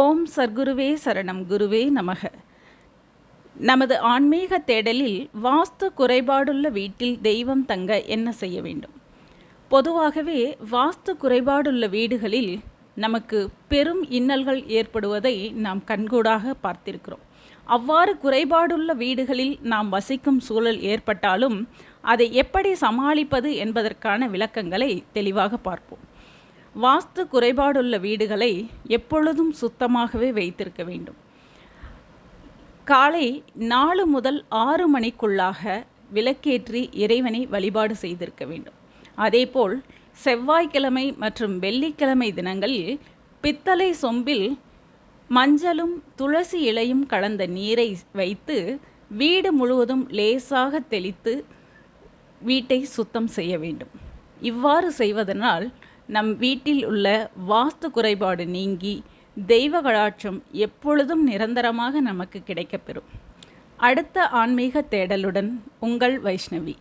ஓம் சர்க்குருவே சரணம் குருவே நமக. நமது ஆன்மீக தேடலில் வாஸ்து குறைபாடுள்ள வீட்டில் தெய்வம் தங்க என்ன செய்ய வேண்டும்? பொதுவாகவே வாஸ்து குறைபாடுள்ள வீடுகளில் நமக்கு பெரும் இன்னல்கள் ஏற்படுவதை நாம் கண்கூடாக பார்த்திருக்கிறோம். அவ்வாறு குறைபாடுள்ள வீடுகளில் நாம் வசிக்கும் சூழல் ஏற்பட்டாலும் அதை எப்படி சமாளிப்பது என்பதற்கான விளக்கங்களை தெளிவாக பார்ப்போம். வாஸ்து குறைபாடுள்ள வீடுகளை எப்பொழுதும் சுத்தமாகவே வைத்திருக்க வேண்டும். காலை நாலு முதல் ஆறு மணிக்குள்ளாக விளக்கேற்றி இறைவனை வழிபாடு செய்திருக்க வேண்டும். அதேபோல் செவ்வாய்க்கிழமை மற்றும் வெள்ளிக்கிழமை தினங்களில் பித்தளை சொம்பில் மஞ்சளும் துளசி இலையும் கலந்த நீரை வைத்து வீடு முழுவதும் லேசாக தெளித்து வீட்டை சுத்தம் செய்ய வேண்டும். இவ்வாறு செய்வதனால் நம் வீட்டில் உள்ள வாஸ்து குறைபாடு நீங்கி தெய்வ கடாட்சம் எப்பொழுதும் நிரந்தரமாக நமக்கு கிடைக்கப்பெறும். அடுத்த ஆன்மீக தேடலுடன் உங்கள் வைஷ்ணவி.